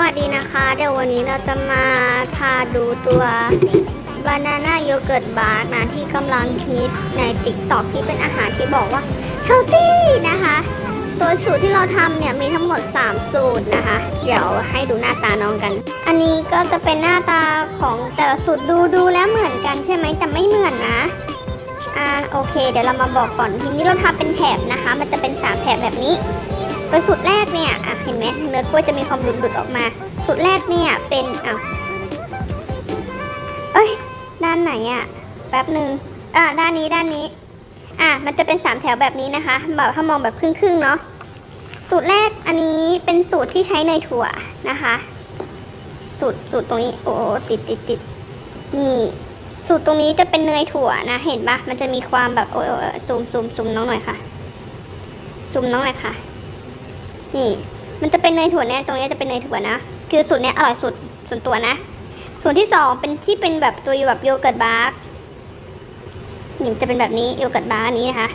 วัสดีนะคะ เดี๋ยววันนี้เราจะมาพาดูตัวบานาน่าโยเกิร์ตบาร์นะที่กำลังฮิตใน t ิ k t o k ที่เป็นอาหารที่บอกว่า healthy นะคะ ตัวสูตรที่เราทำเนี่ยมีทั้งหมด 3 สูตรนะคะ เดี๋ยวให้ดูหน้าตาน้องกัน อันนี้ก็จะเป็นหน้าตาของแต่ละสูตรดูดูแล้วเหมือนกันใช่ไหมแต่ไม่เหมือนนะอ่าโอเค เดี๋ยวเรามาบอกก่อนทีนี้เราทำเป็นแถบนะคะ มันจะเป็นสามแถบแบบนี้ โดยสูตรแรกเนี่ยอะเห็นไหมเนื้อกล้วยจะมีความหลุดๆออกมา สูตรแรกเนี่ยเป็นอะเอ้ยด้านไหนอะแป๊บหนึ่งอะด้านนี้ด้านนี้อะมันจะเป็นสามแถวแบบนี้นะคะแบบถ้ามองแบบครึ่งๆเนาะสูตรแรกอันนี้เป็นสูตรที่ใช้เนยถั่วนะคะ สูตรสูตรตรงนี้โอ้ติดติดติดนี่สูตรตรงนี้จะเป็นเนยถั่วนะเห็นปะมันจะมีความแบบโอ้ยโอ้ยซูมซูมซูมน้องหน่อยค่ะซูมน้องหน่อยค่ะ นี่ มันจะเป็นเนยถั่วเนี่ยตรงนี้จะเป็นเนยถั่วนะ คือสูตรเนี้ยอร่อยสุดส่วนตัวนะ ส่วนที่สองเป็นที่เป็นแบบตัวแบบโยเกิร์ตบาร์กนี่มันจะเป็นแบบนี้โยเกิร์ตบาร์อันนี้นะคะ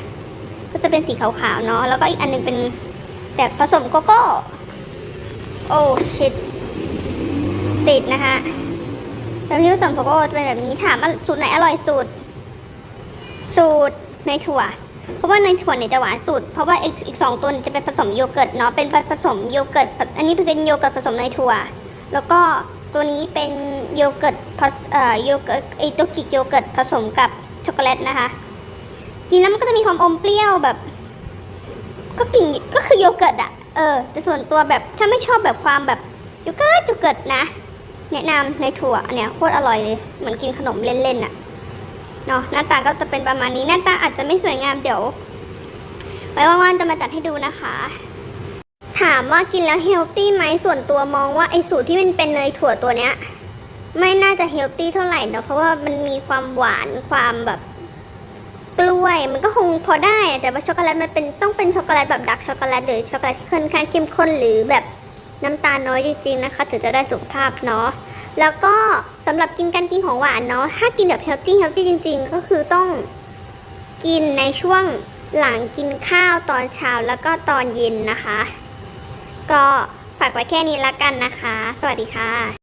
ก็จะเป็นสีขาวๆเนาะ แล้วก็อีกอันหนึงเป็นแบบผสมโกโก้ โอ้ชิตติดนะคะแล้วที่ผสมโกโก้จะเป็นแบบนี้ถามว่าสูตรไหนอร่อยสุด สูตรในถั่ว เพราะว่าในถั่วเนี่ยจะหวานสุด เพราะว่าอีกอีกสองตัวจะเป็นผสมโยเกิร์ตเนาะ เป็นผสมโยเกิร์ต อันนี้เป็นโยเกิร์ตผสมในถั่ว แล้วก็ตัวนี้เป็นโยเกิร์ตผสเอ่อโยเกิร์ตไอตัวกิกโยเกิร์ตผสมกับช็อกโกแลตนะคะ กินแล้วมันก็จะมีความอมเปรี้ยวแบบ ก็กลิ่นก็คือโยเกิร์ตอะเออ แต่ส่วนตัวแบบถ้าไม่ชอบแบบความแบบโยเกิร์ตโยเกิร์ตนะ แนะนำในถั่วอันเนี้ยโคตรอร่อยเลย เหมือนกินขนมเล่นๆอะ เนาะหน้าตาก็จะเป็นประมาณนี้หน้าตาอาจจะไม่สวยงามเดี๋ยว ไว้ว่างๆจะมาตัดให้ดูนะคะ ถามว่ากินแล้วเฮลตี้ไหมส่วนตัวมองว่าไอสูตรที่มันเป็นเนยถั่วตัวเนี้ย ไม่น่าจะเฮลตี้เท่าไหร่เนอะเพราะว่ามันมีความหวานความแบบกล้วยมันก็คงพอได้ แต่ว่าช็อกโกแลตมันเป็นต้องเป็นช็อกโกแลตแบบดักช็อกโกแลตหรือช็อกโกแลตที่ค่อนข้างเข้มข้นหรือแบบน้ำตาลน้อยจริงๆนะคะถึงจะได้สุขภาพเนาะแล้วก็ สำหรับกินการกินของหวานเนาะถ้ากินแบบเฮลตี้เฮลตี้จริง ๆ ก็คือต้องกินในช่วงหลังกินข้าวตอนเช้าแล้วก็ตอนเย็นนะคะ ก็ฝากไว้แค่นี้ละกันนะคะ สวัสดีค่ะ